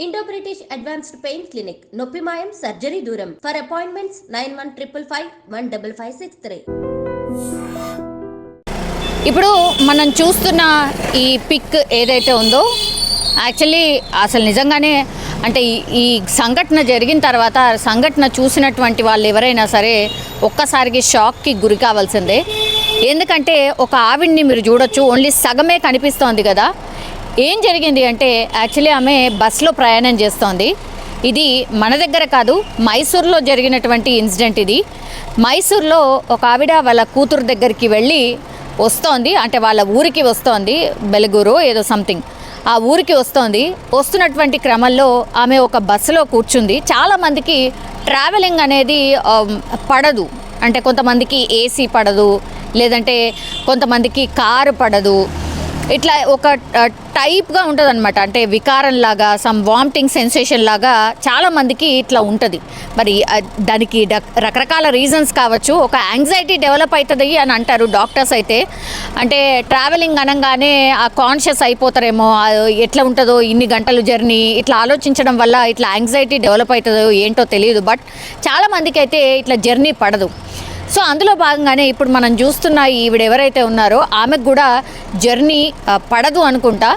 Indo British advanced pain clinic నొప్పి మాయం surgery దూరం for appointments nine one triple five one double five six three ఇప్పుడు మనం చూస్తున్న ఈ పిక్ ఏదైతే ఉందో యాక్చువల్లీ అసలు నిజంగానే అంటే ఈ- ఈ సంఘటన జరిగిన తర్వాత సంఘటన చూసినటువంటి వాళ్ళు ఎవరైనా సరే ఒక్కసారికి షాక్కి గురి కావాల్సిందే. ఎందుకంటే ఒక ఆవిడ్ని మీరు చూడొచ్చు ఓన్లీ సగమే కనిపిస్తోంది కదా. ఏం జరిగింది అంటే యాక్చువల్లీ ఆమె బస్సులో ప్రయాణం చేస్తోంది. ఇది మన దగ్గర కాదు మైసూర్లో జరిగినటువంటి ఇన్సిడెంట్ ఇది. మైసూర్లో ఒక ఆవిడ వాళ్ళ కూతురు దగ్గరికి వెళ్ళి వస్తోంది అంటే వాళ్ళ ఊరికి వస్తోంది బెలగూరు ఏదో సంథింగ్. ఆ ఊరికి వస్తోంది. వస్తున్నటువంటి క్రమంలో ఆమె ఒక బస్సులో కూర్చుంది. చాలామందికి ట్రావెలింగ్ అనేది పడదు. అంటే కొంతమందికి ఏసీ పడదు లేదంటే కొంతమందికి కారు పడదు. ఇట్లా ఒక టైప్గా ఉంటుంది అనమాట అంటే వికారం లాగా సమ్ వామిటింగ్ సెన్సేషన్ లాగా చాలామందికి ఇట్లా ఉంటుంది. మరి దానికి రకరకాల రీజన్స్ కావచ్చు. ఒక యాంగ్జైటీ డెవలప్ అవుతుంది అని అంటారు డాక్టర్స్ అయితే. అంటే ట్రావెలింగ్ అనగానే ఆ కాన్షియస్ అయిపోతారేమో ఎట్లా ఉంటుందో ఇన్ని గంటలు జర్నీ ఇట్లా ఆలోచించడం వల్ల ఇట్లా యాంగ్జైటీ డెవలప్ అవుతుందో ఏంటో తెలియదు. బట్ చాలా మందికి అయితే ఇట్లా జర్నీ పడదు. సో అందులో భాగంగానే ఇప్పుడు మనం చూస్తున్న ఈవిడ ఎవరైతే ఉన్నారో ఆమెకు కూడా జర్నీ పడదు అనుకుంటా.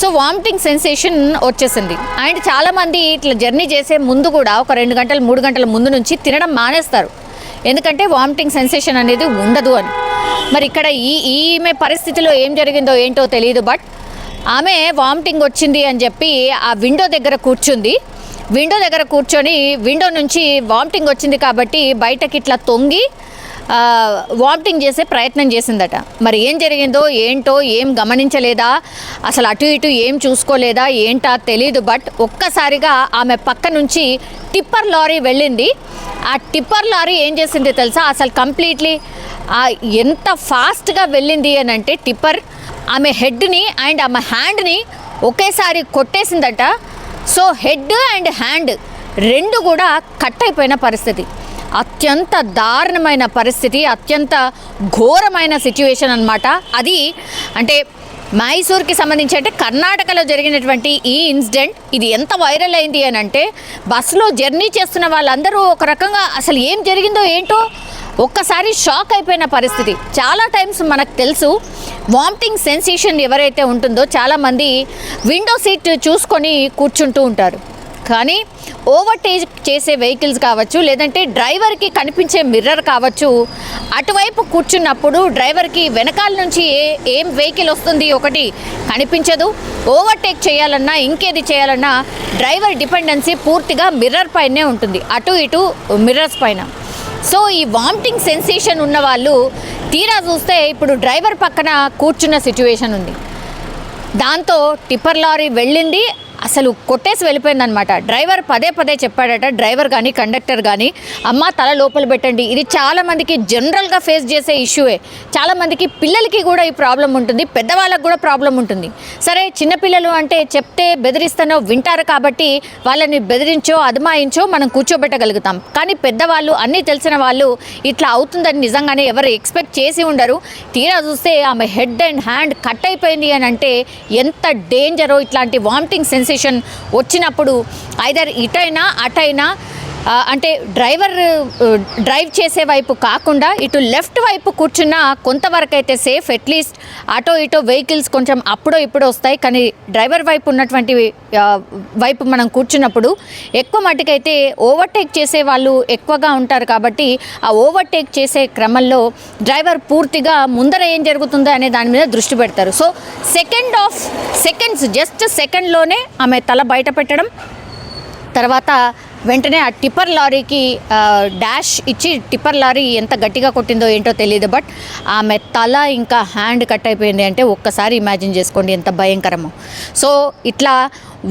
సో వామిటింగ్ సెన్సేషన్ వచ్చేసింది. అండ్ చాలామంది ఇట్లా జర్నీ చేసే ముందు కూడా ఒక రెండు గంటలు మూడు గంటల ముందు నుంచి తినడం మానేస్తారు. ఎందుకంటే వామిటింగ్ సెన్సేషన్ అనేది ఉండదు అని. మరి ఇక్కడ ఈ ఈమె పరిస్థితిలో ఏం జరిగిందో ఏంటో తెలియదు బట్ ఆమె వామిటింగ్ వచ్చింది అని చెప్పి ఆ విండో దగ్గర కూర్చుంది. విండో దగ్గర కూర్చొని విండో నుంచి వామిటింగ్ వచ్చింది కాబట్టి బయటకి ఇట్లా తొంగి వామిటింగ్ చేసే ప్రయత్నం చేసిందట. మరి ఏం జరిగిందో ఏంటో ఏం గమనించలేదా? అసలు అటు ఇటు ఏం చూసుకోలేదా? ఏంటా తెలీదు బట్ ఒక్కసారిగా ఆమె పక్క నుంచి టిప్పర్ లారీ వెళ్ళింది. ఆ టిప్పర్ లారీ ఏం చేసింది తెలుసా? అసలు కంప్లీట్లీ ఎంత ఫాస్ట్గా వెళ్ళింది అని అంటే టిప్పర్ ఆమె హెడ్ని అండ్ ఆమె హ్యాండ్ని ఒకేసారి కొట్టేసిందట. సో హెడ్ అండ్ హ్యాండ్ రెండు కూడా కట్ అయిపోయిన పరిస్థితి. అత్యంత దారుణమైన పరిస్థితి అత్యంత ఘోరమైన సిచ్యువేషన్ అనమాట అది అంటే మైసూర్కి సంబంధించి అంటే కర్ణాటకలో జరిగినటువంటి ఈ ఇన్సిడెంట్ ఇది ఎంత వైరల్ అయింది అని అంటే బస్సులో జర్నీ చేస్తున్న వాళ్ళందరూ ఒక రకంగా అసలు ఏం జరిగిందో ఏంటో ఒక్కసారి షాక్ అయిపోయిన పరిస్థితి. చాలా టైమ్స్ మనకు తెలుసు వామిటింగ్ సెన్సేషన్ ఎవరైతే ఉంటుందో చాలామంది విండో సీట్ చూసుకొని కూర్చుంటూ ఉంటారు. కానీ ఓవర్టేక్ చేసే వెహికల్స్ కావచ్చు లేదంటే డ్రైవర్కి కనిపించే మిర్రర్ కావచ్చు అటువైపు కూర్చున్నప్పుడు డ్రైవర్కి వెనకాల నుంచి ఏ ఏం వెహికల్ వస్తుంది ఒకటి కనిపించదు. ఓవర్టేక్ చేయాలన్నా ఇంకేది చేయాలన్నా డ్రైవర్ డిపెండెన్సీ పూర్తిగా మిర్రర్ పైనే ఉంటుంది అటు ఇటు మిర్రర్స్ పైన. సో ఈ వామిటింగ్ సెన్సేషన్ ఉన్న వాళ్ళు తీరా చూస్తే ఇప్పుడు డ్రైవర్ పక్కన కూర్చున్న సిచ్యువేషన్ ఉంది. దాంతో టిప్పర్ లారీ వెళ్ళింది అసలు కొట్టేసి వెళ్ళిపోయిందనమాట. డ్రైవర్ పదే పదే చెప్పాడట డ్రైవర్ కానీ కండక్టర్ కానీ అమ్మ తల లోపల పెట్టండి. ఇది చాలామందికి జనరల్గా ఫేస్ చేసే ఇష్యూయే చాలామందికి పిల్లలకి కూడా ఈ ప్రాబ్లం ఉంటుంది పెద్దవాళ్ళకి కూడా ప్రాబ్లం ఉంటుంది. సరే చిన్నపిల్లలు అంటే చెప్తే బెదిరిస్తానో వింటారు కాబట్టి వాళ్ళని బెదిరించో అదమాయించో మనం కూర్చోబెట్టగలుగుతాం. కానీ పెద్దవాళ్ళు అన్నీ తెలిసిన వాళ్ళు ఇట్లా అవుతుందని నిజంగానే ఎవరు ఎక్స్పెక్ట్ చేసి ఉండరు. తీరా చూస్తే ఆమె హెడ్ అండ్ హ్యాండ్ కట్ అయిపోయింది అని అంటే ఎంత డేంజరో ఇట్లాంటి వామిటింగ్ సెన్సేషన్ వచ్చినప్పుడు ఐదర్ ఇటైనా అటైనా అంటే డ్రైవర్ డ్రైవ్ చేసే వైపు కాకుండా ఇటు లెఫ్ట్ వైపు కూర్చున్న కొంతవరకు అయితే సేఫ్ అట్లీస్ట్ అటో ఇటో వెహికల్స్ కొంచెం అప్పుడో ఇప్పుడో వస్తాయి. కానీ డ్రైవర్ వైపు ఉన్నటువంటి వైపు మనం కూర్చున్నప్పుడు ఎక్కువ మటుకైతే ఓవర్టేక్ చేసే వాళ్ళు ఎక్కువగా ఉంటారు కాబట్టి ఆ ఓవర్టేక్ చేసే క్రమంలో డ్రైవర్ పూర్తిగా ముందర ఏం జరుగుతుందో అనే దాని మీద దృష్టి పెడతారు. So second of seconds just సెకండ్లోనే ఆమె తల బయట పెట్టడం. తర్వాత వెంటనే ఆ టిప్పర్ లారీకి డాష్ ఇచ్చి టిప్పర్ లారీ ఎంత గట్టిగా కొట్టిందో ఏంటో తెలియదు బట్ ఆమె తల ఇంకా హ్యాండ్ కట్ అయిపోయింది అంటే ఒక్కసారి ఇమాజిన్ చేసుకోండి ఎంత భయంకరమో. సో ఇట్లా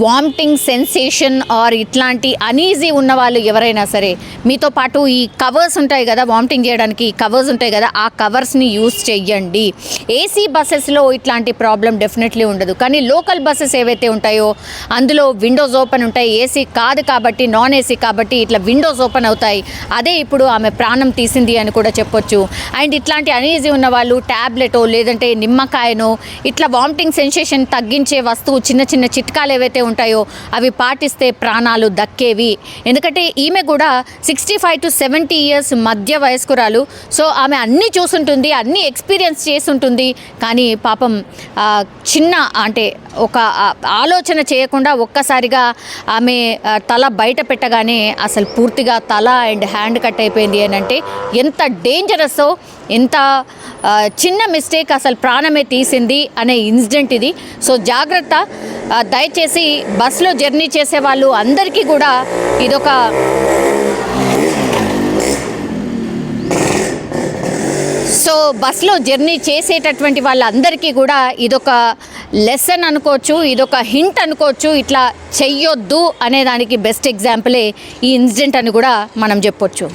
వామిటింగ్ సెన్సేషన్ ఆర్ ఇట్లాంటి అనీజీ ఉన్న వాళ్ళు ఎవరైనా సరే మీతో పాటు ఈ కవర్స్ ఉంటాయి కదా వామిటింగ్ చేయడానికి కవర్స్ ఉంటాయి కదా ఆ కవర్స్ని యూస్ చెయ్యండి. ఏసీ బస్సెస్లో ఇట్లాంటి ప్రాబ్లం డెఫినెట్లీ ఉండదు. కానీ లోకల్ బస్సెస్ ఏవైతే ఉంటాయో అందులో విండోస్ ఓపెన్ ఉంటాయి. ఏసీ కాదు కాబట్టి నాన్ ఏసీ కాబట్టి ఇట్లా విండోస్ ఓపెన్ అవుతాయి. అదే ఇప్పుడు ఆమె ప్రాణం తీసింది అని కూడా చెప్పొచ్చు. అండ్ ఇట్లాంటి అనీజీ ఉన్న వాళ్ళు ట్యాబ్లెటో లేదంటే నిమ్మకాయనో ఇట్లా వామిటింగ్ సెన్సేషన్ తగ్గించే వస్తువు చిన్న చిన్న చిట్కాలు ఏవైతే ఉంటాయో అవి పాటిస్తే ప్రాణాలు దక్కేవి. ఎందుకంటే ఈమె కూడా sixty five to seventy years మధ్య వయస్కురాలు. సో ఆమె అన్నీ చూసుంటుంది అన్నీ ఎక్స్పీరియన్స్ చేసి ఉంటుంది. కానీ పాపం చిన్న అంటే ఒక ఆలోచన చేయకుండా ఒక్కసారిగా ఆమె తల బయట పెట్టగానే అసలు పూర్తిగా తల అండ్ హ్యాండ్ కట్ అయిపోయింది అని అంటే ఎంత డేంజరస్సో ఎంత చిన్న మిస్టేక్ అసలు ప్రాణమే తీసింది అనే ఇన్సిడెంట్ ఇది. సో జాగ్రత్త దయచేసి బస్సులో జర్నీ చేసే వాళ్ళు అందరికీ కూడా ఇదొక సో బస్లో జర్నీ చేసేటటువంటి వాళ్ళందరికీ కూడా ఇదొక లెసన్ అనుకోవచ్చు ఇదొక హింట్ అనుకోవచ్చు ఇట్లా చెయ్యొద్దు అనే దానికి బెస్ట్ ఎగ్జాంపులే ఈ ఇన్సిడెంట్ అని కూడా మనం చెప్పొచ్చు.